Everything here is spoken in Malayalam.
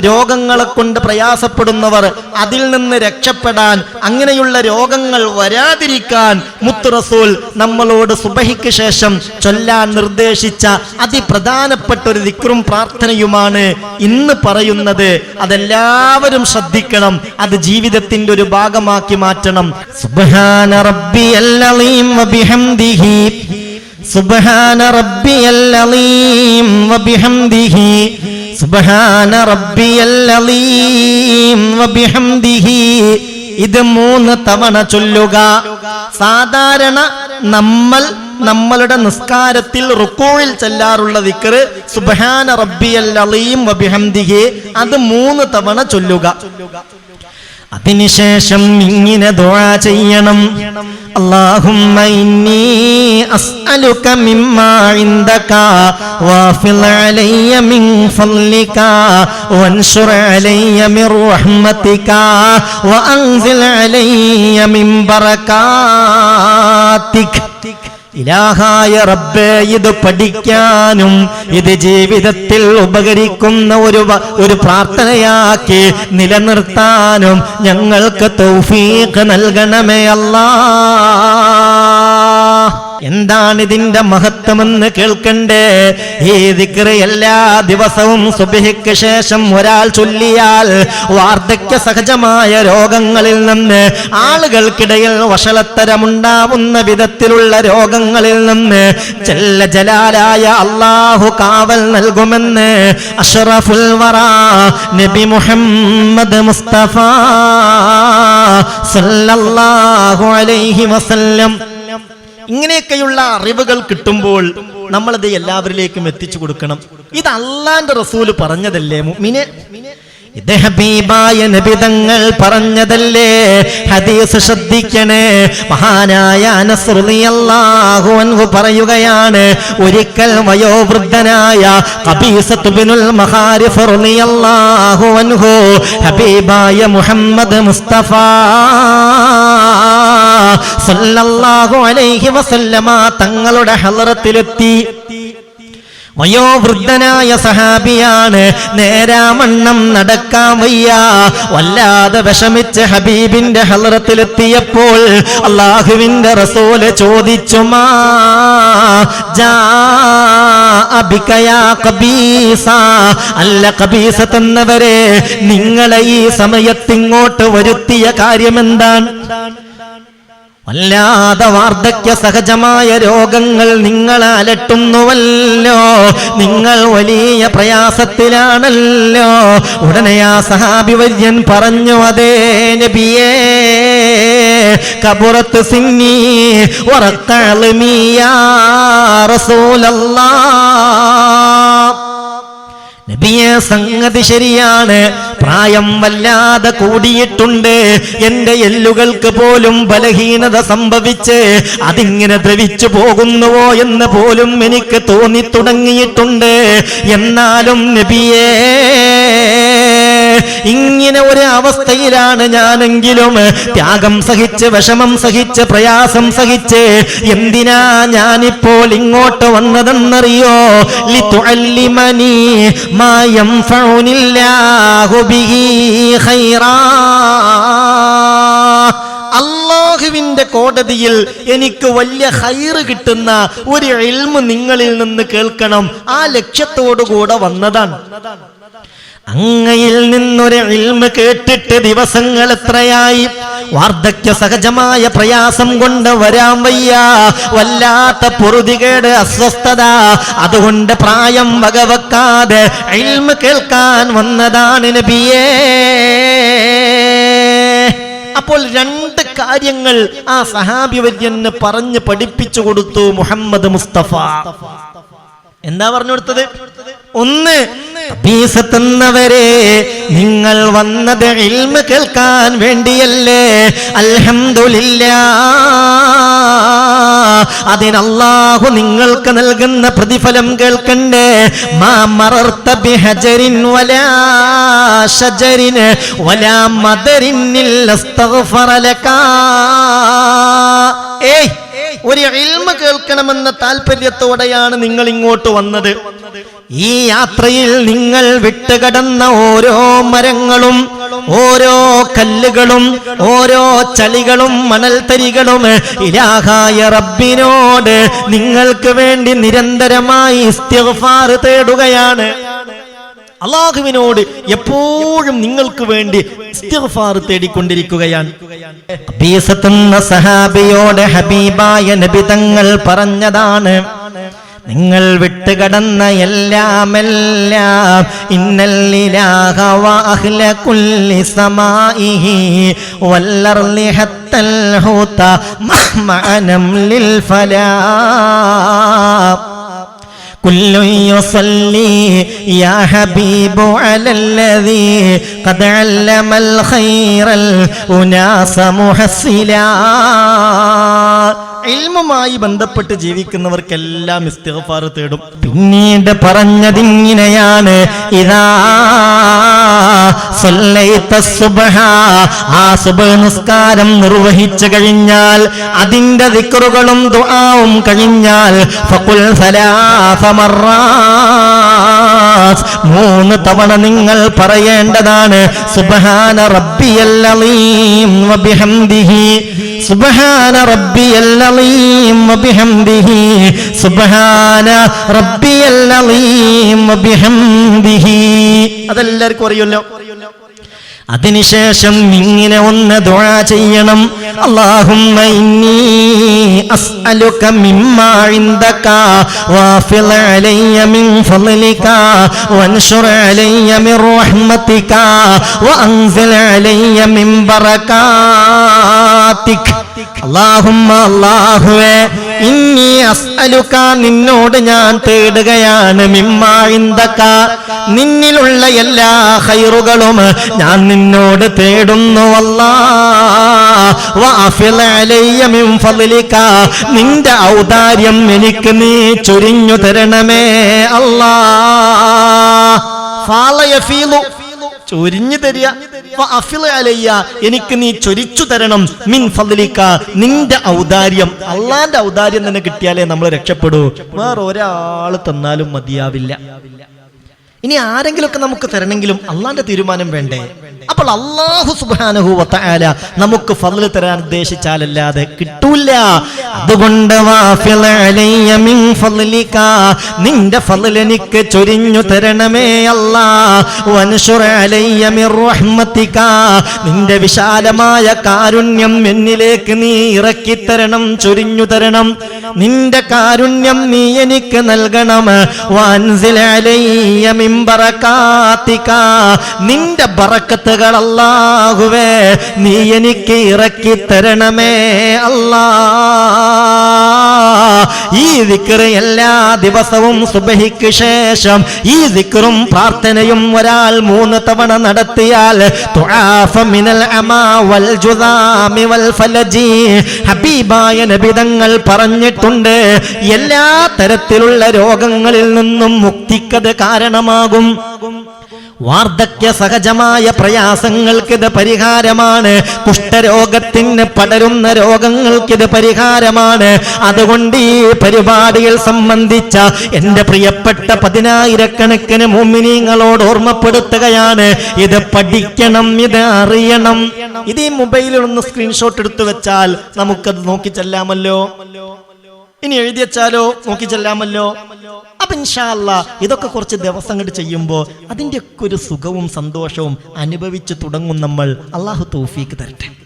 രോഗങ്ങളെ കൊണ്ട് പ്രയാസപ്പെടുന്നവർ അതിൽ നിന്ന് രക്ഷപ്പെടാൻ അങ്ങനെയുള്ള രോഗങ്ങൾ വരാതിരിക്കാൻ മുത്ത് റസൂൽ നമ്മളോട് സുബഹിക്ക് ശേഷം ചൊല്ലാൻ നിർദ്ദേശിച്ച അതിപ്രധാനപ്പെട്ട ഒരു ദിക്റും പ്രാർത്ഥനയുമാണ് ഇന്ന് പറയുന്നത്. അതെല്ലാവരും ശ്രദ്ധിക്കണം. അത് ജീവിതത്തിന്റെ ഒരു ഭാഗമാക്കി മാറ്റണം. സുബ്ഹാന റബ്ബിയൽ അലീം വബിഹംദിഹി. സുബ്ഹാന റബ്ബിയൽ അലീം വബിഹംദിഹി. ഇത് മൂന്ന് തവണ ചൊല്ലുക. സാധാരണ നമ്മൾ നമ്മളുടെ നിസ്കാരത്തിൽ റുക്കോയിൽ ചെല്ലാറുള്ള ദിക്റ് സുബഹാന റബ്ബിയൽ അലീം വബിഹംദിഹി. അത് മൂന്ന് തവണ ചൊല്ലുക. അതിനുശേഷം ഇങ്ങനെ ദുആ ചെയ്യണം. അല്ലാഹുമ്മ ഇന്നി അസ്അലുക മിമ്മാ ഇൻദക വാഫിൽ അലയ്യ മിൻ ഫളലിക വൻഷുർ അലയ്യ മിൻ റഹ്മതിക വഅൻസിൽ അലയ്യ മിൻ ബറകാതിക ഇലാഹായ റബ്ബേ ഇത് പഠിക്കാനും ഇത് ജീവിതത്തിൽ ഉപകരിക്കുന്ന ഒരു ഒരു പ്രാർത്ഥനയാക്കി നിലനിർത്താനും ഞങ്ങൾക്ക് തൗഫീഖ് നൽകണമേ അല്ലാ എന്താണ് ഇതിന്റെ മഹത്വമെന്ന് കേൾക്കണ്ടേ? ഈ ദിക്റ് എല്ലാ ദിവസവും സുബഹിക്ക് ശേഷം ഒരാൾ ചൊല്ലിയാൽ വാർദ്ധക്യ സഹജമായ രോഗങ്ങളിൽ നിന്ന് ആളുകൾക്കിടയിൽ വഷളത്തരമുണ്ടാവുന്ന വിധത്തിലുള്ള രോഗങ്ങളിൽ നിന്ന് ചെല്ല ജലാലായ അള്ളാഹു കാവൽ നൽകുമെന്ന് അഷറഫുൽ വറ നബി മുഹമ്മദ് മുസ്തഫ സല്ലല്ലാഹു അലൈഹി വസല്ലം ഇങ്ങനെയൊക്കെയുള്ള അറിവുകൾ കിട്ടുമ്പോൾ നമ്മളത് എല്ലാവരിലേക്കും എത്തിച്ചു കൊടുക്കണം. ഇത് അള്ളാന്റെ റസൂൽ പറഞ്ഞതല്ലേ മുഅ്മിനെ? ഇത് ഹബീബായ നബിതങ്ങൾ പറഞ്ഞതല്ലേ? ഹദീസ് ശ്രദ്ധിക്കണേ. മഹാനായ അനസ് റളിയല്ലാഹു അൻഹു പറയുകയാണ് ഒരിക്കൽ വയോവൃദ്ധനായ കബീസത്തുബിനുൽ മഹാരിഫ് റളിയല്ലാഹു അൻഹു ഹബീബായ മുഹമ്മദ് മുസ്തഫ സല്ലല്ലാഹു അലൈഹി വസല്ലമ തങ്ങളുടെ ഹലറത്തിലെത്തി. വയോവൃദ്ധനായ സഹാബിയാണ്. നേരാമണ്ണം നടക്കാൻ വയ്യ. വല്ലാതെ വിഷമിച്ച് ഹബീബിന്റെ ഹലറത്തിലെത്തിയപ്പോൾ അള്ളാഹുവിന്റെ റസൂൽ ചോദിച്ചു അല്ല കബീസ തന്നവരെ നിങ്ങളെ ഈ സമയത്തിങ്ങോട്ട് വരുത്തിയ കാര്യമെന്താണ്? വല്ലാതെ വാർദ്ധക്യ സഹജമായ രോഗങ്ങൾ നിങ്ങളെ അലട്ടുന്നുവല്ലോ നിങ്ങൾ വലിയ പ്രയാസത്തിലാണല്ലോ. ഉടനെ ആ സഹാബി വര്യൻ പറഞ്ഞു അതേ നബിയേ കബുറത്ത് സിന്നി ഉറക്കളമിയാ റസൂലല്ലാ. നബിയെ സംഗതി ശരിയാണ്. പ്രായം വല്ലാതെ കൂടിയിട്ടുണ്ട്. എന്റെ എല്ലുകൾക്ക് പോലും ബലഹീനത സംഭവിച്ച് അതിങ്ങനെ ദ്രവിച്ചു പോകുന്നുവോ എന്ന് പോലും എനിക്ക് തോന്നി തുടങ്ങിയിട്ടുണ്ട്. എന്നാലും നബിയേ ഇങ്ങനെ ഒരു അവസ്ഥയിലാണ് ഞാനെങ്കിലും. ത്യാഗം സഹിച്ച് വിഷമം സഹിച്ച് പ്രയാസം സഹിച്ച് എന്തിനാ ഞാനിപ്പോൾ ഇങ്ങോട്ട് വന്നതെന്നറിയോ? ലിതുഅല്ലിമനി മായം യൻഫഉനില്ലാഹു ബിഹി ഖൈറാ അള്ളാഹുവിന്റെ കോടതിയിൽ എനിക്ക് വലിയ ഹൈറ് കിട്ടുന്ന ഒരു എൽമ് നിങ്ങളിൽ നിന്ന് കേൾക്കണം. ആ ലക്ഷ്യത്തോടുകൂടെ വന്നതാണ്. അങ്ങയിൽ നിന്നൊരു ഇൽമ കേട്ടിട്ട് ദിവസങ്ങൾ എത്രയായി? വാർദ്ധക്യ സഹജമായ പ്രയാസം കൊണ്ട് വരാൻ വയ്യ. വല്ലാത്ത പൊറുതികേട് അസ്വസ്ഥത. അതുകൊണ്ട് പ്രായം വകവെക്കാതെ ഇൽമ കേൾക്കാൻ വന്നതാണ് നബിയേ. അപ്പോൾ രണ്ട് കാര്യങ്ങൾ ആ സഹാബി വര്യന് പറഞ്ഞ് പഠിപ്പിച്ചു കൊടുത്തു മുഹമ്മദ് മുസ്തഫ. എന്താ പറഞ്ഞു കൊടുത്തത്? ഒന്ന്. തന്നവരെ നിങ്ങൾ വന്നത് ഇൽമ കേൾക്കാൻ വേണ്ടിയല്ലേ? അൽഹംദുലില്ലാ. അതിനല്ലാഹു നിങ്ങൾക്ക് നൽകുന്ന പ്രതിഫലം കേൾക്കണ്ടേ? മാ മറർത്ത ബിഹജരിൻ വലാ വലാ മദരിൻ ഒരു ഇൽമ കേൾക്കണമെന്ന താല്പര്യത്തോടെയാണ് നിങ്ങൾ ഇങ്ങോട്ട് വന്നത്. ഈ യാത്രയിൽ നിങ്ങൾ വിട്ടുകടന്ന ഓരോ മരങ്ങളും ഓരോ കല്ലുകളും ഓരോ ചളികളും മണൽത്തരികളും ഇലാഹായ റബ്ബിനോട് നിങ്ങൾക്ക് വേണ്ടി നിരന്തരമായി ഇസ്തിഗ്ഫാർ തേടുകയാണ്. അള്ളാഹുവിനോട് എപ്പോഴും നിങ്ങൾക്ക് വേണ്ടി തേടിക്കൊണ്ടിരിക്കുകയാണ്. സഹാബിയോട് ഹബീബായ നബി തങ്ങൾ പറഞ്ഞതാണ് നിങ്ങൾ വിട്ടുകടന്ന എല്ലാമെല്ലാം ഇന്നല്ലിലാഹ വഅഹ്ല കുല്ലി സമാഇഹി വല്ലർലി ഹത്തൽ ഹൂത മഹ്മഅനം ലിൽ ഫലാ كل يصلي يا حبيب على الذي قد علم الخير الأناس محسلا ഇൽമുമായി ബന്ധപ്പെട്ട് ജീവിക്കുന്നവർക്കെല്ലാം ഇസ്തിഗ്ഫാർ തേടും. പിന്നീട് പറഞ്ഞതിങ്ങനെയാണ് ഇതാ ആ സുബ നിസ്കാരം നിർവഹിച്ചു കഴിഞ്ഞാൽ അതിന്റെ ദിക്റുകളും ദുആവും കഴിഞ്ഞാൽ ഫഖുൽ മൂന്ന് തവണ നിങ്ങൾ പറയേണ്ടതാണ് സുബഹാന റബ്ബിയൽ അലീം വബിഹംദിഹി സുബ്ഹാന റബ്ബിയൽ അലീം വബിഹംദിഹി സുബ്ഹാന റബ്ബിയൽ അലീം വബിഹംദിഹി അതെല്ലാവർക്കും അറിയുമല്ലോ. അതിനുശേഷം ഇങ്ങനെ ഒന്ന് ദുആ ചെയ്യണം. അല്ലാഹുമ്മ ഇന്നി അസ്അലുക മിമ്മാ ഇൻദക വാഫിൽ അലയ്യ മിൻ ഫളലിക വൻഷുർ അലയ്യ മിൻ റഹ്മതിക വഅൻസിൽ അലയ്യ മിൻ ബറകാതിക അല്ലാഹുമ്മ അല്ലാഹുവേ ഇന്നി അസ്അലുക നിന്നോട് ഞാൻ തേടുകയാണ്. മിമ്മാ ഇൻദക നിന്നിലുള്ള എല്ലാ ഹൈറുകളും ഞാൻ നിന്നോട് തേടുന്നു അല്ലാ. നിന്റെ ഔദാര്യം എനിക്ക് നീ ചൊരിഞ്ഞു തരണമേ അല്ലാ. ചൊരിഞ്ഞു തരിക. എനിക്ക് നീ ചൊരിച്ചു തരണം. മിൻ ഫലിക്ക നിന്റെ ഔദാര്യം. അള്ളാന്റെ ഔദാര്യം തന്നെ കിട്ടിയാലേ നമ്മൾ രക്ഷപ്പെടൂ. വേറെ ഒരാൾ തന്നാലും മതിയാവില്ല. ഇനി ആരെങ്കിലുമൊക്കെ നമുക്ക് തരണമെങ്കിലും അള്ളാന്റെ തീരുമാനം വേണ്ടേ? അപ്പോൾ അള്ളാഹു സുബാനുഭൂവത്ത ആല നമുക്ക് ഫതിൽ തരാൻ ഉദ്ദേശിച്ചാലല്ലാതെ കിട്ടൂല. അതുകൊണ്ട് നിന്റെ ഫതിൽ എനിക്ക് ചൊരിഞ്ഞു തരണമേ അല്ലാഹ്മത്തിക്ക നിന്റെ വിശാലമായ കാരുണ്യം എന്നിലേക്ക് നീ ഇറക്കിത്തരണം ചൊരിഞ്ഞു തരണം. നിന്റെ കാരുണ്യം നീ എനിക്ക് നൽകണം. നിന്റെ ബറക്കത്തുകൾ അല്ലാഹുവേ നീ എനിക്ക് ഇറക്കി തരണമേ അല്ലാ. ഈ ദിക്റ് എല്ലാ ദിവസവും സുബഹിക്ക് ശേഷം ഈ ദിക്റും പ്രാർത്ഥനയും ഒരാൾ മൂന്ന് തവണ നടത്തിയാൽ മിനൽ അമാ വൽ വൽ ഹബീബായ നബിതങ്ങൾ പറഞ്ഞിട്ടുണ്ട്. എല്ലാ തരത്തിലുള്ള രോഗങ്ങളിൽ നിന്നും മുക്തിക്കത് കാരണമാകും. വാർദ്ധക്യ സഹജമായ പ്രയാസങ്ങൾക്കിത് പരിഹാരമാണ്. കുഷ്ഠരോഗത്തിന് പടരുന്ന രോഗങ്ങൾക്കിത് പരിഹാരമാണ്. അതുകൊണ്ട് ഈ പരിപാടിയിൽ സംബന്ധിച്ച എന്റെ പ്രിയപ്പെട്ട പതിനായിരക്കണക്കിന് മുമ്മിനിങ്ങളോട് ഓർമ്മപ്പെടുത്തുകയാണ്. ഇത് പഠിക്കണം ഇത് അറിയണം. ഇത് ഈ മൊബൈലിൽ ഒന്ന് സ്ക്രീൻഷോട്ട് എടുത്തു വെച്ചാൽ നമുക്കത് നോക്കി ചെല്ലാമല്ലോ. ഇനി എഴുതി വെച്ചാലോ? നോക്കി ചെല്ലാമല്ലോ? അപ്പൊ ഇതൊക്കെ കുറച്ച് ദിവസം ദിവസങ്ങൾ ചെയ്യുമ്പോൾ അതിന്റെ ഒക്കെ ഒരു സുഖവും സന്തോഷവും അനുഭവിച്ചു തുടങ്ങും നമ്മൾ. അള്ളാഹു തൗഫീക്ക് തരട്ടെ.